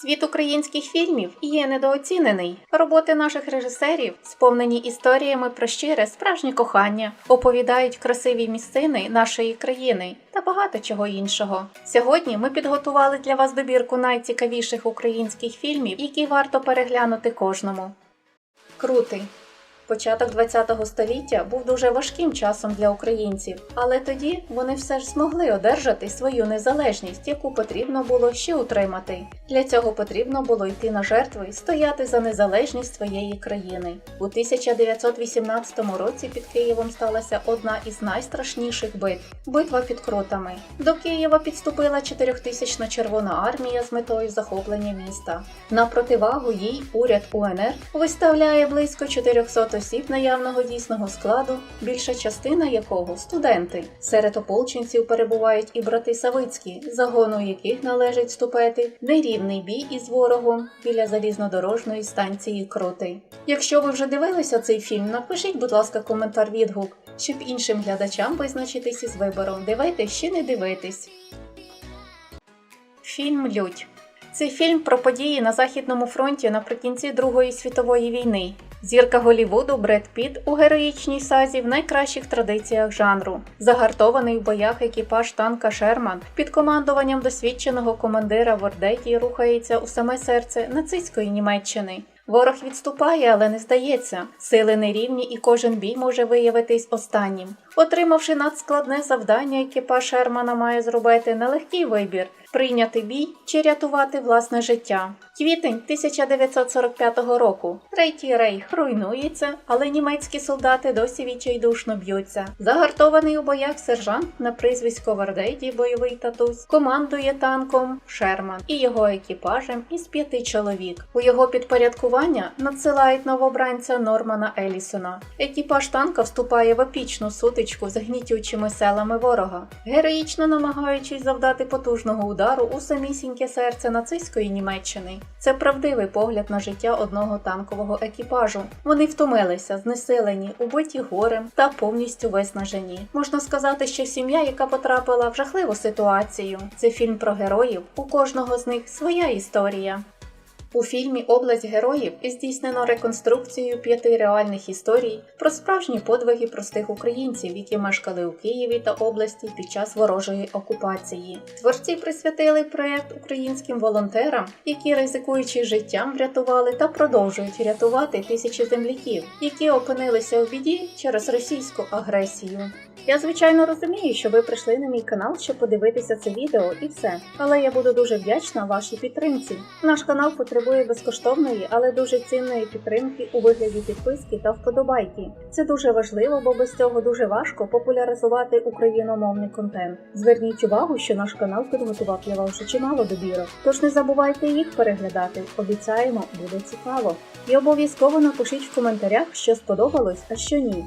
Світ українських фільмів є недооцінений. Роботи наших режисерів сповнені історіями про щире справжнє кохання, оповідають красиві місцини нашої країни та багато чого іншого. Сьогодні ми підготували для вас добірку найцікавіших українських фільмів, які варто переглянути кожному. Крутий. Початок ХХ століття був дуже важким часом для українців, але тоді вони все ж змогли одержати свою незалежність, яку потрібно було ще утримати. Для цього потрібно було йти на жертви стояти за незалежність своєї країни. У 1918 році під Києвом сталася одна із найстрашніших битв битва під кротами. До Києва підступила 4000 Червона армія з метою захоплення міста. На противагу їй уряд УНР виставляє близько 400 осіб наявного дійсного складу, більша частина якого студенти. Серед ополченців перебувають і брати Савицькі, загону яких належить вступити нерівний бій із ворогом біля залізнодорожної станції Крутий. Якщо ви вже дивилися цей фільм, напишіть, будь ласка, коментар відгук, щоб іншим глядачам визначитись із вибором. Дивитесь чи не дивитесь. Фільм Лють. Це фільм про події на Західному фронті наприкінці Другої світової війни. Зірка Голівуду Бред Піт у героїчній сазі в найкращих традиціях жанру. Загартований в боях екіпаж танка Шерман під командуванням досвідченого командира Вордеті рухається у саме серце нацистської Німеччини. Ворог відступає, але не здається. Сили нерівні, і кожен бій може виявитись останнім. Отримавши надскладне завдання, екіпаж Шермана має зробити нелегкий вибір прийняти бій чи рятувати власне життя. Квітень 1945 року. Третій рейх руйнується, але німецькі солдати досі відчайдушно б'ються. Загартований у боях сержант на прізвисько Вардейді, бойовий татусь, командує танком Шерман і його екіпажем із п'яти чоловік. У його підпорядкування надсилають новобранця Нормана Елісона. Екіпаж танка вступає в епічну сутичку з гнітючими селами ворога, героїчно намагаючись завдати потужного удару у самісіньке серце нацистської Німеччини. Це правдивий погляд на життя одного танкового екіпажу. Вони втомилися, знесилені, убиті горем та повністю виснажені. Можна сказати, що сім'я, яка потрапила в жахливу ситуацію. Це фільм про героїв. У кожного з них своя історія. У фільмі Область героїв здійснено реконструкцію п'яти реальних історій про справжні подвиги простих українців, які мешкали у Києві та області під час ворожої окупації. Творці присвятили проект українським волонтерам, які, ризикуючи життям, врятували та продовжують рятувати тисячі земляків, які опинилися у біді через російську агресію. Я звичайно розумію, що ви прийшли на мій канал, щоб подивитися це відео і все. Але я буду дуже вдячна вашій підтримці. Наш канал потребує безкоштовної, але дуже цінної підтримки у вигляді підписки та вподобайки. Це дуже важливо, бо без цього дуже важко популяризувати україномовний контент. Зверніть увагу, що наш канал підготував для вас вже чимало добірок. Тож не забувайте їх переглядати. Обіцяємо, буде цікаво. І обов'язково напишіть в коментарях, що сподобалось, а що ні.